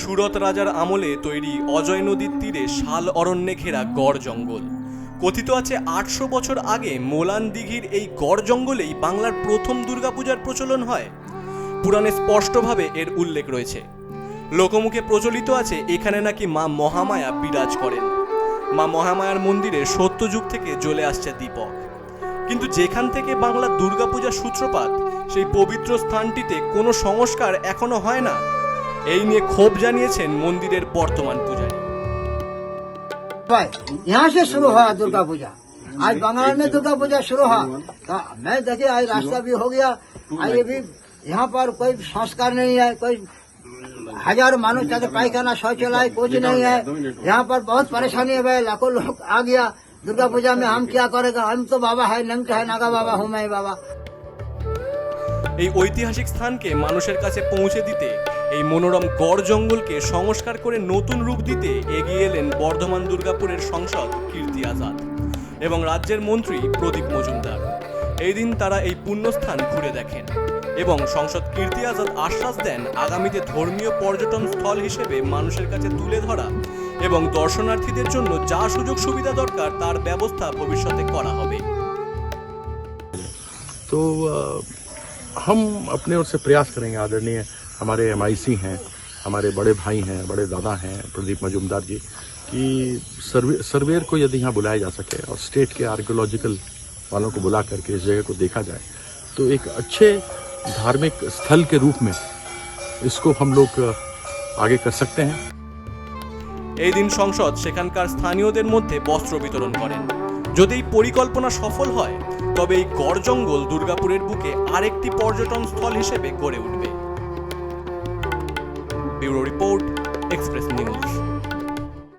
সুরত রাজার আমলে তৈরি অজয় নদীর তীরে শাল অরণ্যে ঘেরা গড় জঙ্গল। কথিত আছে আটশো বছর আগে মোলান দিঘির এই গড় জঙ্গলেই বাংলার প্রথম দুর্গাপূজার প্রচলন হয়। পুরাণে স্পষ্টভাবে এর উল্লেখ রয়েছে। লোকমুখে প্রচলিত আছে এখানে নাকি মা মহামায়া বিরাজ করেন। মা মহামায়ার মন্দিরে সত্যযুগ থেকে জ্বলে আসছে দীপক। কিন্তু যেখান থেকে বাংলার দুর্গাপূজার সূত্রপাত, সেই পবিত্র স্থানটিতে কোনো সংস্কার এখনও হয় না। এই নিয়ে ক্ষোভ জানিয়েছেন মন্দিরের বর্তমান পূজারী भाई यहाँ से शुरू हुआ दुर्गा पूजा आज बंगाल में दुर्गा पूजा शुरू हुआ तो मैं देखिए आज रास्ता भी हो गया आज ये भी यहाँ पर कोई संस्कार नहीं है कोई हजार मानो चाहते पायखाना शौचालय कुछ नहीं है यहाँ पर बहुत परेशानी है भाई लाखों लोग आ गया दुर्गा पूजा में हम क्या करेगा हम तो बाबा है नंग है नागा बाबा हूँ मैं बाबा এই ঐতিহাসিক স্থানকে মানুষের কাছে পৌঁছে দিতে এই মনোরম গড় জঙ্গলকে সংস্কার করে নতুন রূপ দিতে এগিয়ে এলেন বর্ধমান দুর্গাপুরের সংসদ কীর্তি আজাদ এবং রাজ্যের মন্ত্রী প্রদীপ মজুমদার। এই দিন তারা এই পুণ্যস্থান ঘুরে দেখেন এবং সংসদ কীর্তি আজাদ আশ্বাস দেন আগামীতে ধর্মীয় পর্যটন স্থল হিসেবে মানুষের কাছে তুলে ধরা এবং দর্শনার্থীদের জন্য যা সুযোগ সুবিধা দরকার তার ব্যবস্থা ভবিষ্যতে করা হবে। अ, हम अपने ओर से प्रयास करेंगे आदरणीय हमारे एम हैं हमारे बड़े भाई हैं बड़े दादा हैं प्रदीप मजूमदार जी कि सर्वे सर्वेयर को यदि यहाँ बुलाया जा सके और स्टेट के आर्कोलॉजिकल वालों को बुला करके इस जगह को देखा जाए तो एक अच्छे धार्मिक स्थल के रूप में इसको हम लोग अ, आगे कर सकते हैं এই দিন সংসদ সেখানকার স্থানীয়দের মধ্যে বস্ত্র বিতরণ করেন যদি এই পরিকল্পনা সফল হয় তবে এই গড় জঙ্গল দুর্গাপুরের বুকে আরেকটি পর্যটন স্থল হিসেবে গড়ে উঠবে। Bureau report, express news.